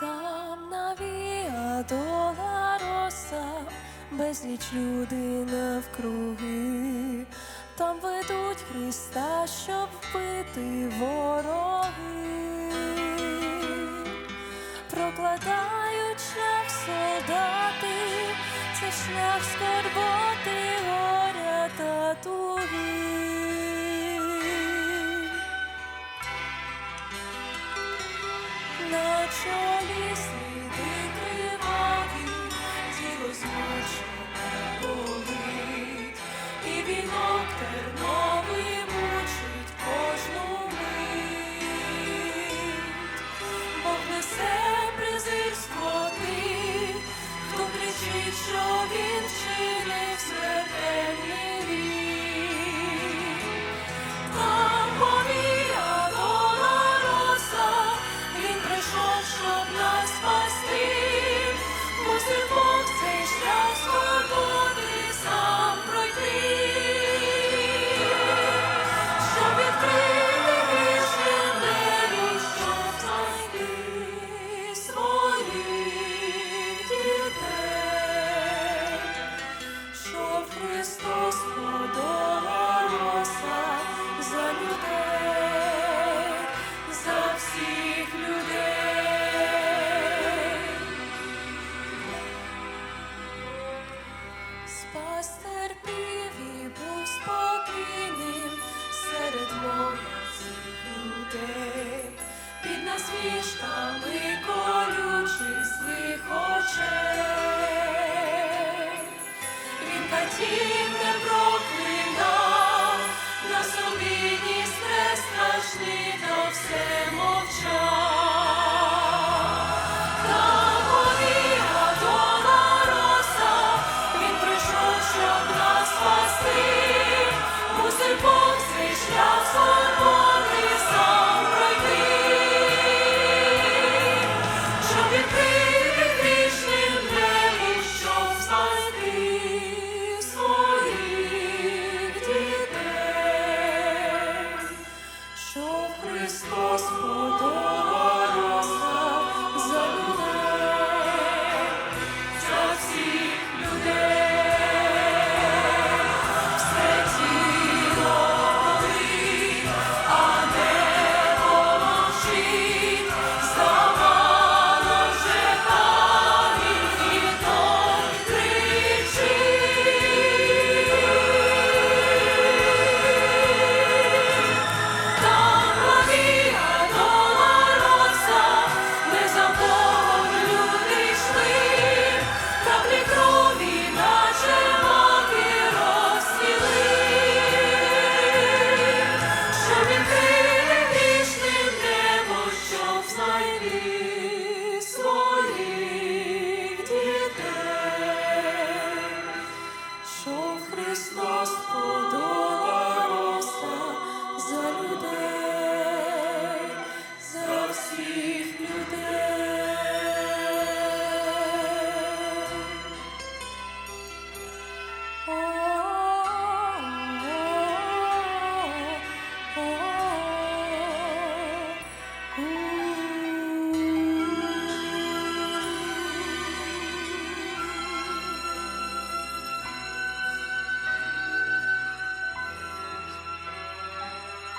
Там на віадола роса, безліч людей навкруги, там ведуть Христа, щоб вбити вороги, прокладають шлях солдати, це шлях скорботи горя та туги. чолі сліди криваві, тіло змучене болить, і вінок терновий мучить кожну мить, Бог несе призив скоти, хто кричить, що він. Христос водой. Христос подав.